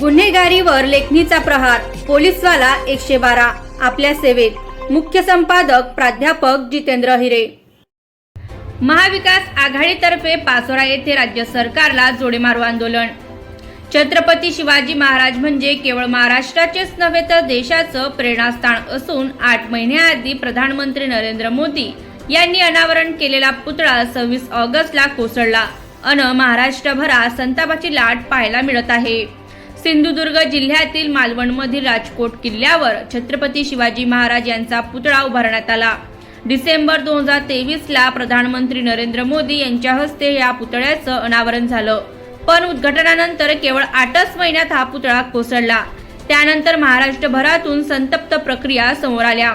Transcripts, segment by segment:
गुन्हेगारीवर लेखणीचा प्रहार पोलीसवाला एकशे बारा आपल्या सेवेत. मुख्य संपादक प्राध्यापक जितेंद्र हिरे. महाविकास आघाडीतर्फे पाचोरा येथे राज्य सरकारला जोडेमारू आंदोलन. छत्रपती शिवाजी महाराज म्हणजे केवळ महाराष्ट्राचेच नव्हे तर देशाचं प्रेरणास्थान असून आठ महिन्याआधी प्रधानमंत्री नरेंद्र मोदी यांनी अनावरण केलेला पुतळा सव्वीस ऑगस्टला कोसळला. अन महाराष्ट्रभरात संतापाची लाट पाहायला मिळत आहे. सिंधुदुर्ग जिल्ह्यातील मालवणमधील राजकोट किल्ल्यावर छत्रपती शिवाजी महाराज यांचा पुतळा उभारण्यात आला. डिसेंबर दोन हजार तेवीसला प्रधानमंत्री नरेंद्र मोदी यांच्या हस्ते या पुतळ्याचं अनावरण झालं. पण उद्घाटनानंतर केवळ आठच महिन्यात हा पुतळा कोसळला. त्यानंतर महाराष्ट्रभरातून संतप्त प्रक्रिया समोर आल्या.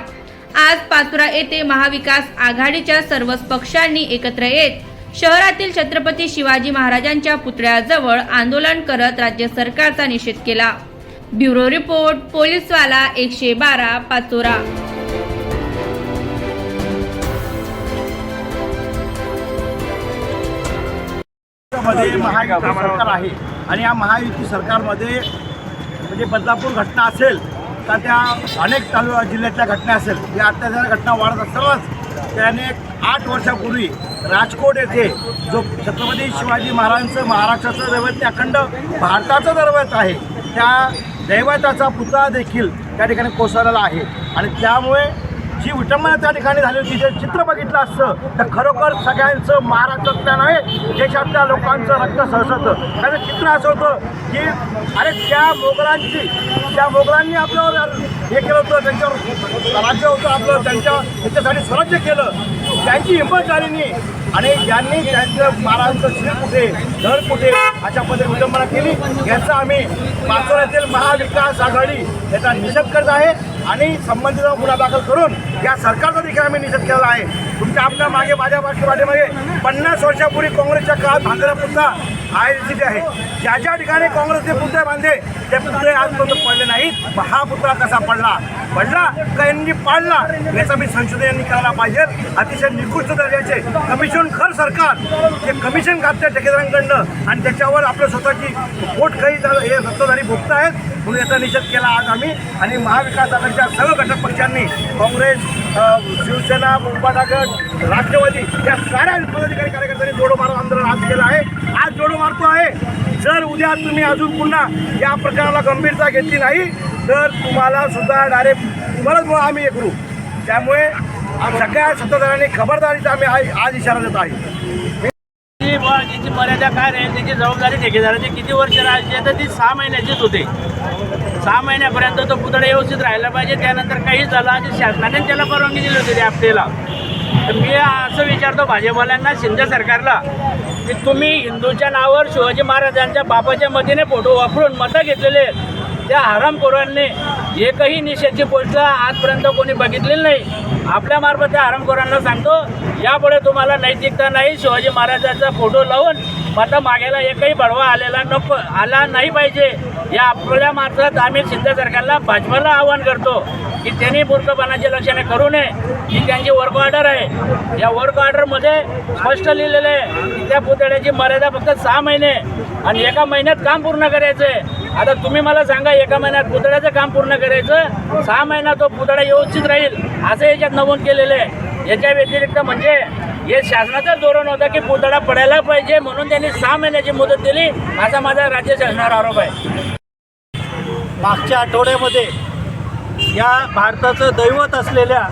आज पाचोरा येथे महाविकास आघाडीच्या सर्वच पक्षांनी एकत्र येत शहरातील छत्रपती शिवाजी महाराजांच्या पुतळ्याजवळ आंदोलन करत राज्य सरकारचा निषेध केला. ब्युरो रिपोर्ट पोलीसवाला एकशे बारा पाचोरा. मध्ये महायुती सरकार आहे आणि या महायुती सरकारमध्ये म्हणजे बदलापूर घटना असेल तर त्या अनेक तालुका जिल्ह्यातल्या घटना असेल या अत्याचार घटना वाढत असतानाच त्याने आठ वर्षापूर्वी राजकोट येथे जो छत्रपती शिवाजी महाराजांचं महाराष्ट्राचं दैवत ते अखंड भारताचं दैवत आहे त्या दैवताचा पुतळा देखील त्या ठिकाणी कोसळलेला आहे. आणि त्यामुळे जी विटंबना त्या ठिकाणी झाली होती जे चित्र बघितलं असतं तर खरोखर सगळ्यांचं महाराष्ट्रातल्या नव्हे देशातल्या लोकांचं रक्त सळसळतं कारण चित्र असं होतं की अरे त्या मोगलांची त्या मोगलांनी आपल्यावर हे केलं होतं त्यांच्यावर राज्य होतं आपलं त्यांच्या त्याच्यासाठी स्वराज्य केलं. त्यांची हिंमत झाली नाही. आणि ज्यांनी त्यांचं महाराजांचं शिर कुठे धड कुठे अशा पद्धतीने विडंबना केली. याचा आम्ही पाचोऱ्यातील महाविकास आघाडी याचा निषेध करत आहे. आणि संबंधित गुन्हा दाखल करून या सरकारचा देखील आम्ही निषेध केला आहे. तुमच्या आपल्या मागे माझ्या मागे पाठीमागे पन्नास वर्षापूर्वी काँग्रेसच्या काळात बांधलेला पुन्हा हाय सिटी आहे. ज्या ज्या ठिकाणी काँग्रेसचे पुतळे बांधले ते पुतळे आजपर्यंत पडले नाहीत. मग हा पुतळा कसा पडला? पडला का यांनी पाडला? याचा मी संशोधन यांनी करायला पाहिजे. अतिशय निकृष्ट दर्जाचे कमिशन खर सरकार. जे कमिशन काढते ठेकेदारांकडनं आणि त्याच्यावर आपल्या स्वतःची पोट काही हे सत्ताधारी भोगत आहेत म्हणून याचा निषेध केला आज आम्ही. आणि महाविकास आघाडीच्या सर्व घटक पक्षांनी काँग्रेस शिवसेना मुंबई गट राष्ट्रवादी या साऱ्या पदाधिकारी कार्यकर्त्यांनी जोडो मारो आंदोलन आज केलं आहे. आज जोडो मारतो आहे. जर उद्या तुम्ही अजून पुन्हा या प्रकाराला गंभीरता घेतली नाही तर तुम्हाला सुद्धा डायरेक्ट बरंच मग आम्ही हे करू. त्यामुळे सगळ्या सत्ताधाऱ्यांनी खबरदारीचा आम्ही आज इशारा देत आहे. ती त्याची मर्यादा काय राहील त्याची जबाबदारी ठेकेदाराची किती वर्ष राहायची तर ती सहा महिन्याचीच होते. सहा महिन्यापर्यंत तो पुतळा व्यवस्थित राहिला पाहिजे. त्यानंतर काही झालं आणि शासनाने त्याला परवानगी दिली होती त्या आपटेला तर मी असं विचारतो भाजपवाल्यांना शिंदे सरकारला की तुम्ही हिंदूच्या नावावर शिवाजी महाराजांच्या बापाच्या मतीने फोटो वापरून मतं घेतलेले त्या त्या हरामखोरांनी एकही निषेधची पोस्ट आजपर्यंत कोणी बघितलेली नाही. आपल्यामार्फत त्या हरामखोरांना सांगतो यापुढे तुम्हाला नैतिकता नाही शिवाजी महाराजांचा फोटो लावून मतं मागायला एकही बडवा आलेला नको आला नाही पाहिजे. या आपल्या मार्फत आम्ही शिंदे सरकारला भाजपाला आवाहन करतो की त्यांनी मूर्खपणाची लक्षणे करू नये. ही त्यांची वर्क ऑर्डर आहे. या वर्क ऑर्डरमध्ये स्पष्ट लिहिलेलं आहे की त्या पुतळ्याची मर्यादा फक्त सहा महिने आणि एका महिन्यात काम पूर्ण करायचं आहे आता तुम्ही मला सांगा एका महिन्यात पुतळ्याचं काम पूर्ण करायचं सहा महिना तो पुतळा व्यवस्थित राहील असं याच्यात नमूद केलेलं आहे. याच्या व्यतिरिक्त म्हणजे हे शासनाचं धोरण होतं की पुतळा पडायला पाहिजे म्हणून त्यांनी सहा महिन्याची मुदत दिली असा माझा राज्य शासनावर आरोप आहे. मागच्या आठवड्यामध्ये या भारताचं दैवत असलेल्या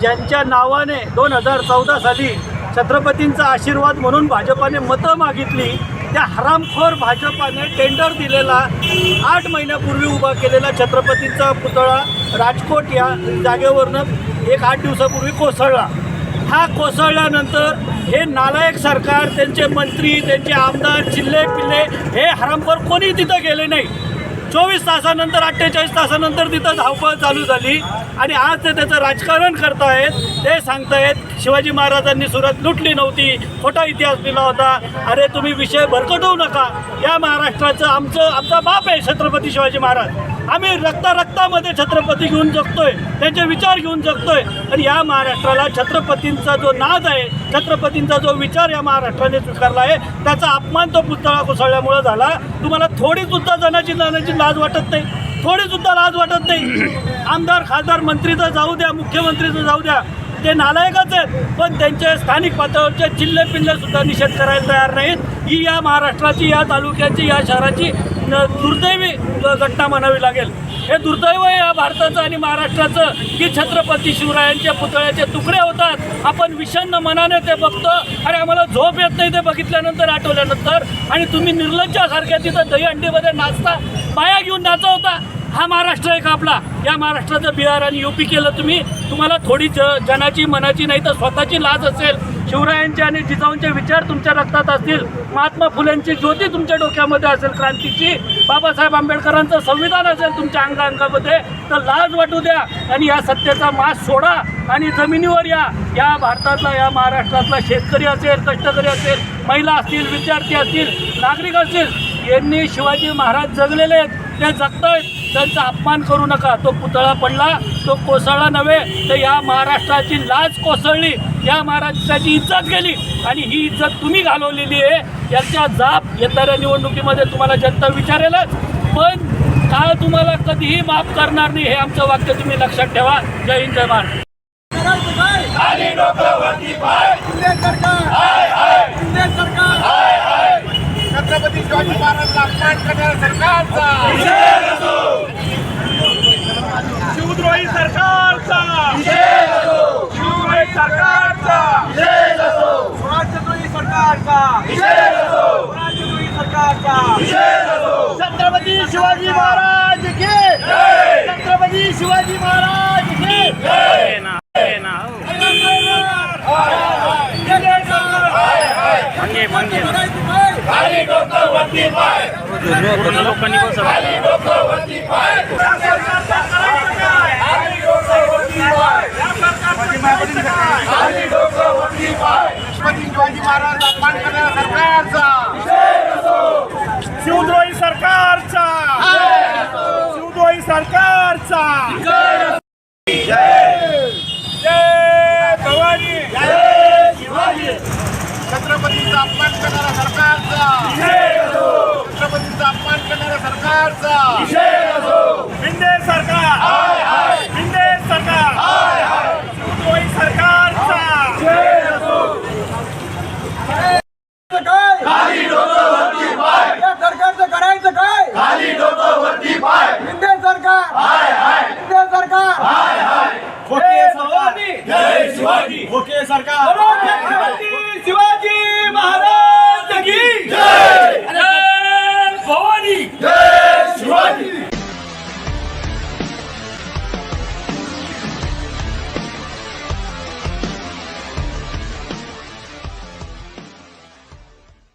ज्यांच्या नावाने दोन हजार चौदा साली छत्रपतींचा आशीर्वाद म्हणून भाजपाने मतं मागितली त्या हरामखोर भाजपाने टेंडर दिलेला आठ महिन्यापूर्वी उभा केलेला छत्रपतींचा पुतळा राजकोट या जागेवरनं एक आठ दिवसापूर्वी कोसळला. हा कोसळल्यानंतर हे नालायक सरकार त्यांचे मंत्री त्यांचे आमदार चिल्ले पिल्ले हे हरामखोर कोणी तिथं गेले नाही. चोवीस तासानंतर अठ्ठेचाळीस तासानंतर तिथं धावपळ चालू झाली. आणि आज ते त्याचं राजकारण करतायत ते सांगतायत शिवाजी महाराजांनी सुरत लुटली नव्हती खोटा इतिहास दिला होता. अरे तुम्ही विषय भरकटवू नका. या महाराष्ट्राचं आमचं आमचा बाप आहे छत्रपती शिवाजी महाराज. आम्ही रक्ता रक्तामध्ये छत्रपती घेऊन जगतोय त्यांचे विचार घेऊन जगतोय. आणि या महाराष्ट्राला छत्रपतींचा जो नाद आहे छत्रपतींचा जो विचार या महाराष्ट्राने स्वीकारला आहे त्याचा अपमान तो पुतळा कोसळल्यामुळं झाला. तुम्हाला थोडी सुद्धा जनाची जाण्याची लाज वाटत नाही? थोडी सुद्धा लाज वाटत नाही. आमदार खासदार मंत्रीचं जाऊ द्या मुख्यमंत्रीचं जाऊ द्या. ते नालायकच आहेत. पण त्यांचे स्थानिक पातळीवरचे जिल्हे पिल्ले सुद्धा निषेध करायला तयार नाहीत. ही या महाराष्ट्राची या तालुक्याची या शहराची दुर्दैवी घटना म्हणावी लागेल. हे दुर्दैव आहे या भारताचं आणि महाराष्ट्राचं की छत्रपती शिवरायांच्या पुतळ्याचे तुकडे होतात. आपण विषन्न मनाने ते बघतो. अरे आम्हाला झोप येत नाही ते बघितल्यानंतर आठवल्यानंतर. आणि तुम्ही निर्लज्जासारख्या तिथं दहीहंडीमध्ये नाचता. बाया घेऊन नाचवता हा महाराष्ट्र आहे का आपला. या महाराष्ट्राचं बिहार आणि युपी केलं तुम्ही तुम्हाला थोडी ज जनाची मनाची नाही तर स्वतःची लाज असेल. शिवरायांचे आणि जिजाऊंचे विचार तुमच्या रक्तात असतील. महात्मा फुलेंची ज्योती तुमच्या डोक्यामध्ये असेल क्रांतीची. बाबासाहेब आंबेडकरांचं संविधान असेल तुमच्या अंगांगामध्ये. तर लाज वाटू द्या आणि या सत्तेचा मास सोडा आणि जमिनीवर या. या भारतातला या महाराष्ट्रातला शेतकरी असेल कष्टकरी असेल महिला असतील विद्यार्थी असतील नागरिक असतील यांनी शिवाजी महाराज जगलेले आहेत. ते जगतायत त्यांचा अपमान करू नका. तो पुतळा पडला तो कोसळला नव्हे तर या महाराष्ट्राची लाज कोसळली. या महाराष्ट्राची इज्जत गेली. आणि ही इज्जत तुम्ही घालवलेली आहे. याच्या जाब येणाऱ्या निवडणुकीमध्ये तुम्हाला जनता विचारेलच. पण काळ तुम्हाला कधीही माफ करणार नाही हे आमचं वाक्य तुम्ही लक्षात ठेवा. जय हिंद जय महाराष्ट्र. छत्रपती शिवाजी महाराजांचा अपमान करणाऱ्या सरकारचा. शिवद्रोही सरकारचा. शिवद्रोही सरकारचा. स्वराज्यद्रोही सरकारचा. स्वराज्यद्रोही सरकारचा. छत्रपती शिवाजी महाराज की छत्रपती शिवाजी महाराज की मागे मागे पूर्ण लोकांनी बसवलं. शिवाजी महाराज अपमान अपमान करणारा सरकारचा. छत्रपतींचा अपमान करणारा सरकारचा. शिंदे सरकार.